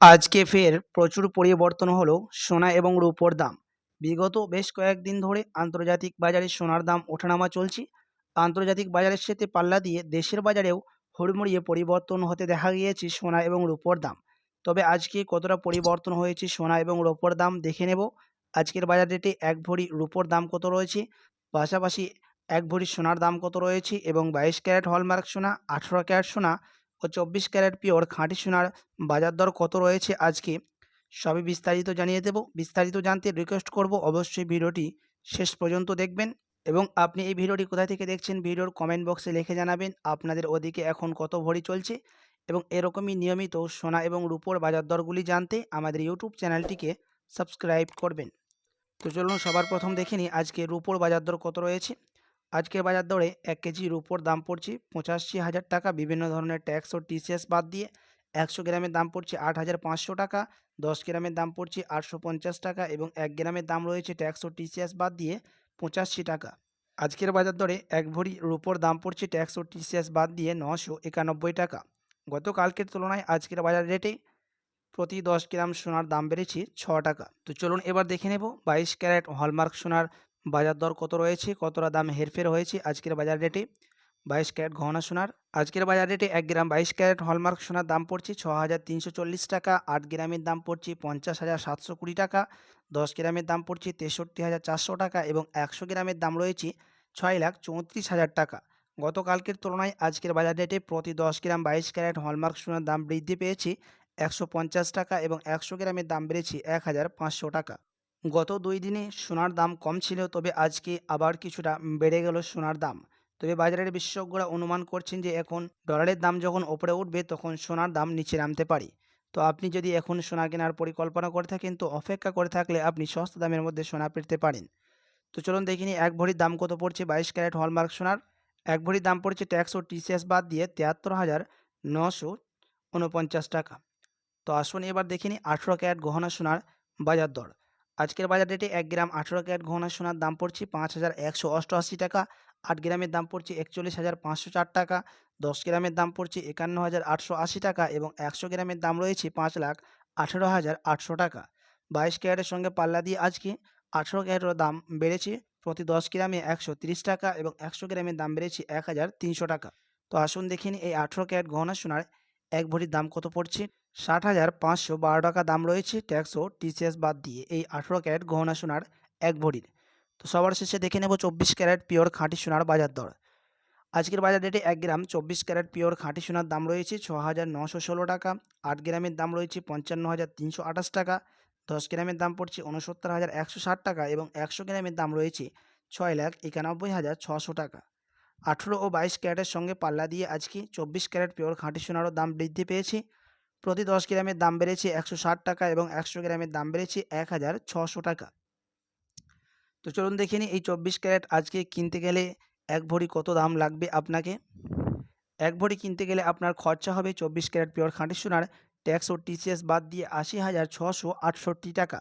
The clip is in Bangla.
আজকে ফের প্রচুর পরিবর্তন হলো সোনা এবং রূপোর দাম। বিগত বেশ কয়েকদিন ধরে আন্তর্জাতিক বাজারে সোনার দাম ওঠানামা চলছে। আন্তর্জাতিক বাজারের সাথে পাল্লা দিয়ে দেশের বাজারেও হুড়মুড়িয়ে পরিবর্তন হতে দেখা গিয়েছে সোনা এবং রূপোর দাম। তবে আজকে কতটা পরিবর্তন হয়েছে সোনা এবং রূপোর দাম দেখে নেব। আজকের বাজার রেটে এক ভরি রূপোর দাম কত রয়েছে? পাশাপাশি এক ভরি সোনার দাম কত রয়েছে? এবং বাইশ ক্যারেট হলমার্ক সোনা, আঠেরো ক্যারেট সোনা ও চব্বিশ ক্যারেট পিওর খাঁটি সোনার বাজার দর কত রয়েছে আজকে? সবই বিস্তারিত জানিয়ে দেব। বিস্তারিত জানতে রিকোয়েস্ট করব অবশ্যই ভিডিওটি শেষ পর্যন্ত দেখবেন এবং আপনি এই ভিডিওটি কোথা থেকে দেখছেন ভিডিওর কমেন্ট বক্সে লিখে জানাবেন আপনাদের ওদিকে এখন কত ভরি চলছে এবং এরকমই নিয়মিত সোনা এবং রূপোর বাজার দরগুলি জানতে আমাদের ইউটিউব চ্যানেলটিকে সাবস্ক্রাইব করবেন। তো চলুন সবার প্রথম দেখে নিই আজকে রূপোর বাজার দর কত রয়েছে। আজকের বাজার দরে এক কেজি রূপোর দাম পড়ছে পঁচাশি হাজার টাকা। বিভিন্ন ধরনের ট্যাক্স ও টিসিএস বাদ দিয়ে একশো গ্রামের দাম পড়ছে আট হাজার পাঁচশো টাকা, দশ গ্রামের দাম পড়ছে আটশো পঞ্চাশ টাকা এবং এক গ্রামের দাম রয়েছে ট্যাক্স ও টিসিএস বাদ দিয়ে পঁচাশি টাকা। আজকের বাজার দরে এক ভরি রূপোর দাম পড়ছে ট্যাক্স ও টিসিএস বাদ দিয়ে নশো একানব্বই টাকা। গতকালকের তুলনায় আজকের বাজার রেটে প্রতি দশ গ্রাম সোনার দাম বেড়েছে ছ টাকা। তো চলুন এবার দেখে নেব বাইশ ক্যারেট হলমার্ক সোনার বাজার দর কত রয়েছে, কতটা দাম হেরফের হয়েছে, আজকের বাজার রেটে? বাইশ ক্যারেট গহনা সোনার। আজকের বাজার রেটে এক গ্রাম বাইশ ক্যারেট হলমার্ক সোনার দাম পড়ছে ছ হাজার তিনশো চল্লিশ টাকা। আট গ্রামের দাম পড়ছে পঞ্চাশ হাজার সাতশো কুড়ি টাকা। দশ গ্রামের দাম পড়ছে তেষট্টি হাজার চারশো টাকা এবং একশো গ্রামের দাম রয়েছে ছয় লাখ চৌত্রিশ হাজার টাকা। গতকালকের তুলনায় আজকের বাজার রেটে প্রতি দশ গ্রাম বাইশ ক্যারেট হলমার্ক সোনার দাম বৃদ্ধি পেয়েছে একশো পঞ্চাশ টাকা এবং একশো গ্রামের দাম বেড়েছে এক হাজার পাঁচশো টাকা। গত দুই দিনে সোনার দাম কম ছিল, তবে আজকে আবার কিছুটা বেড়ে গেল সোনার দাম। তবে বাজারের বিশেষজ্ঞরা অনুমান করছেন যে এখন ডলারের দাম যখন ওপরে উঠবে, তখন সোনার দাম নিচে নামতে পারে। তো আপনি যদি এখন সোনা কেনার পরিকল্পনা করে থাকেন, তো অপেক্ষা করে থাকলে আপনি সস্তা দামের মধ্যে সোনা পেতে পারেন। তো চলুন দেখিনি এক ভরির দাম কত পড়ছে বাইশ ক্যারেট হলমার্ক সোনার? এক ভরির দাম পড়ছে ট্যাক্স ও টিসিএস বাদ দিয়ে তিয়াত্তর হাজার নশো উনপঞ্চাশ টাকা। তো আসুন এবার দেখিনি আঠেরো ক্যারেট গহনা সোনার বাজার দর। আজকের বাজার রেটে এক গ্রাম আঠেরো ক্যারেট গহনা সোনার দাম পড়ছে পাঁচ হাজার একশো অষ্টআশি টাকা। আট গ্রামের দাম পড়ছে একচল্লিশ হাজার পাঁচশো চার টাকা। দশ গ্রামের দাম পড়ছে একান্ন হাজার আটশো আশি টাকা এবং একশো গ্রামের দাম রয়েছে পাঁচ লাখ আঠেরো হাজার আটশো টাকা। বাইশ ক্যারেটের সঙ্গে পাল্লা দিয়ে আজকে আঠেরো ক্যারেটের দাম বেড়েছে প্রতি দশ গ্রামে একশো তিরিশ টাকা এবং একশো গ্রামের দাম বেড়েছে এক হাজার তিনশো টাকা। তো আসুন দেখিনি এই আঠেরো ক্যারেট গহনা সোনার এক ভরির দাম কত পড়ছে? ষাট হাজার পাঁচশো বারো টাকা দাম রয়েছে ট্যাক্স ও টিসিএস বাদ দিয়ে। এই আঠেরো ক্যারেট গহনা সোনার এক ভরির। তো সবার শেষে দেখে নেব চব্বিশ ক্যারেট পিওর খাঁটি সোনার বাজার দর। আজকের বাজার রেটে এক গ্রাম চব্বিশ ক্যারেট পিওর খাঁটি সোনার দাম রয়েছে ছ হাজার নশো ষোলো টাকা। আট গ্রামের দাম রয়েছে পঞ্চান্ন হাজার তিনশো আঠাশ টাকা। দশ গ্রামের দাম পড়ছে উনসত্তর হাজার একশো ষাট টাকা এবং একশো গ্রামের দাম রয়েছে ছয় লাখ একানব্বই হাজার ছশো টাকা। আঠেরো ও বাইশ ক্যারেটের সঙ্গে পাল্লা দিয়ে আজকে চব্বিশ ক্যারেট পিওর খাঁটি সোনারও দাম বৃদ্ধি পেয়েছে। প্রতি দশ গ্রামের দাম বেড়েছে একশো ষাট টাকা এবং একশো গ্রামের দাম বেড়েছে এক হাজার ছশো টাকা। তো চলুন দেখে নিই, এই চব্বিশ ক্যারেট আজকে কিনতে গেলে এক ভরি কত দাম লাগবে আপনাকে? এক ভরি কিনতে গেলে আপনার খরচা হবে চব্বিশ ক্যারেট পিওর খাঁটি সোনার, ট্যাক্স ও টিসিএস বাদ দিয়ে আশি হাজার ছশো আটষট্টি টাকা।